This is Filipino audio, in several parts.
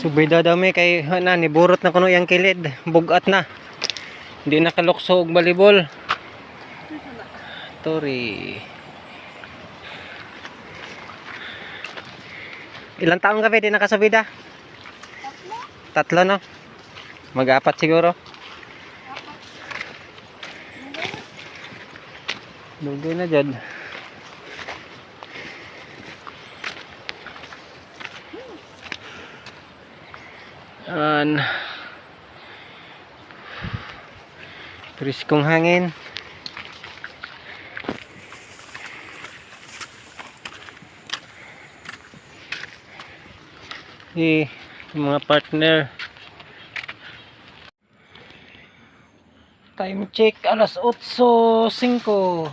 Subida daw may kay na ni burot na kuno yang kilid, bugat na. Hindi nakalukso og balibol. Tori. Ilang taon ka di nakasubida? Tatlo. Tatlo no? Mag-apat siguro. Dugay na dyan. An Priskong hangin. Eh, mga partner. Time check, alas 8.05.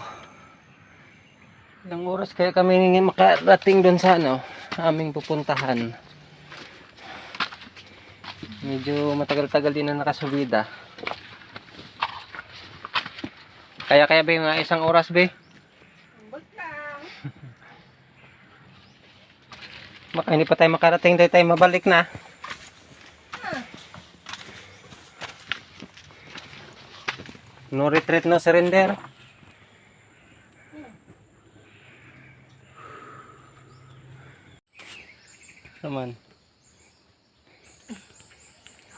Ilang oras kaya kami makarating doon sa ano, aming pupuntahan. Medyo matagal-tagal din na nakasubida. Kaya kaya ba yung mga isang oras lang. Baka hindi pa tayo makarating tayo tayo mabalik na. No retreat, no surrender. Naman.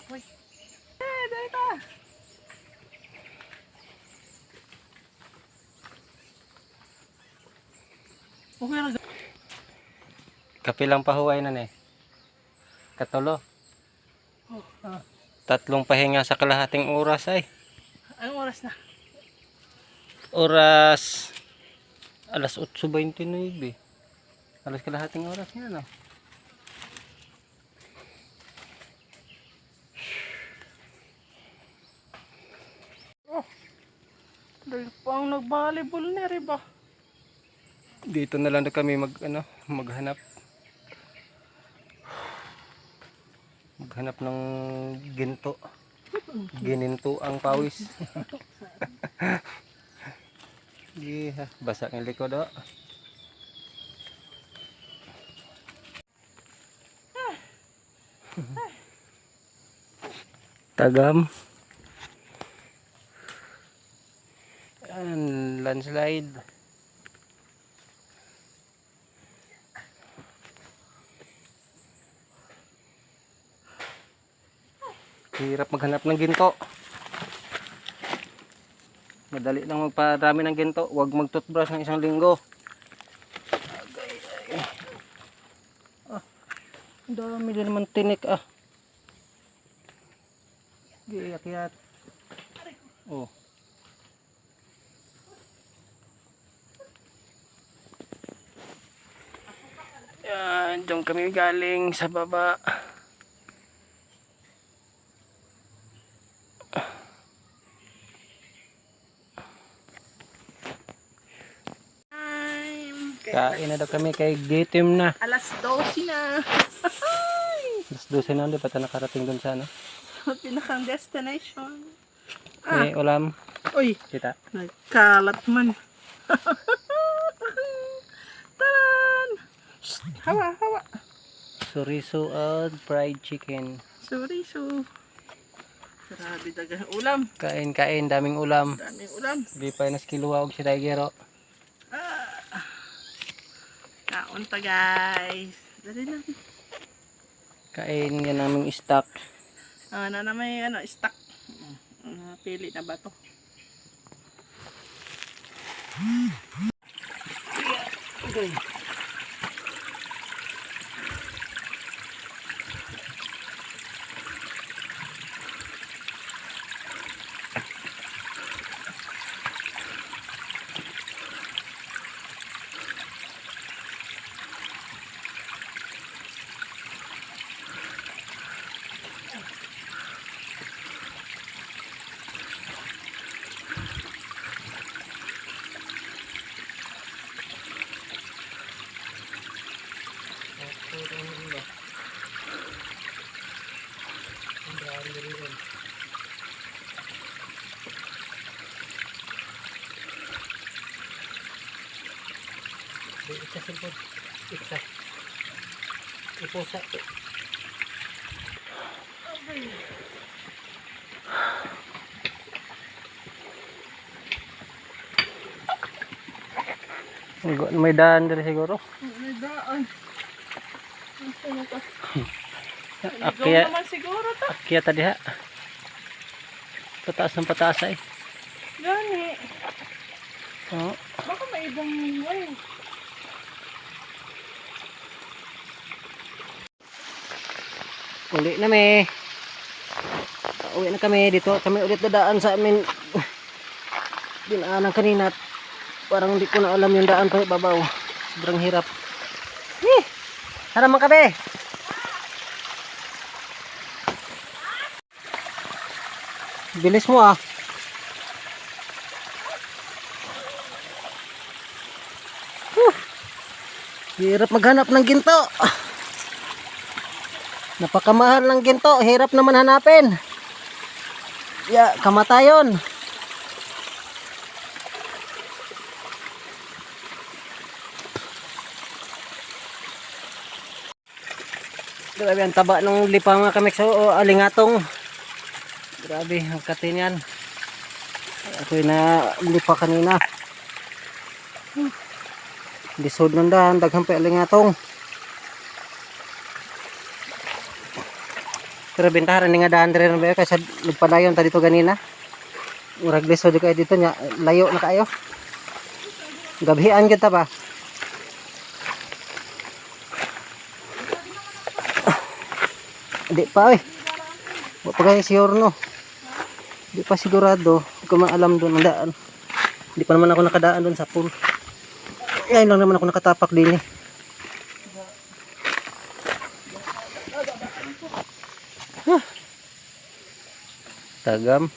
Eh, dahil ka. Okay na. Kape lang pahuway na eh. Katulo. Oh, ah. Tatlong pahinga sa kalahating oras ay. Anong oras na? Oras alas 8.29 Alas kalahating oras nga no. Dahil pa ang nag-volleyball na rin ba? Dito na lang na kami mag ano, maghanap. Maghanap ng ginto. Gininto ang pawis. Yeah, basa ng likod oh. Tagam. Ayan, landslide. Hirap maghanap ng ginto. Madali lang magparami ng ginto. Huwag mag-toothbrush ng isang linggo. Ah, dami din naman tinik ah. Giyak-yak. Oh. Yan, diyan kami galing sa baba. Kain na daw kami kay Gitim na. Alas 12 na. Mas 12 na, hindi pa tayo nakarating dun sa ano. Pinakang destination. May ulam. Uy, Kita. nagkalat man. Hawa, hawa. Chorizo at fried chicken. Sorry, so. Grabe dagang ulam. Kain, kain. Daming ulam. Daming ulam. Di pa nas kiluwa og si Daigero. Kaon ta guys. Dali na. Kain yan naming stock. Ah, na na may ano, stock. Uh, pili na ba to? Isa silpod. Isa. Ipusa. May daan diri siguro. May daan. Akya, naman siguro to. akya ta diha. Pataas ng pataas ay. Gani. Oo. Baka may ibang way. Uli na me. Uwi na kami dito. Kami ulit dadaan sa amin. Dinaanan kanina. Parang hindi ko na alam yung daan pa babaw. Sobrang hirap. Eh, tara mga kabe. Bilis mo ah. Huh. Hirap maghanap ng ginto. Napakamahal ng ginto, hirap naman hanapin. Ya, kamatayon. Grabe ang taba ng lipa mga kamikso o alingatong. Grabe, ang katin yan. Ako yung na lipa kanina. Lisod ng dahan, daghang pa alingatong. Pero bintahan ni nga daan rin ba kasi nagpadayon ta dito ganina. Murag lisod kayo dito nya layo na kayo. Gabihan kita ba? Di pa eh. Wa pa kayo sure no. Di pa sigurado. Di ko maalam doon ang daan. Di pa naman ako nakadaan doon sa pool. Ngayon lang naman ako nakatapak din eh. Tagam.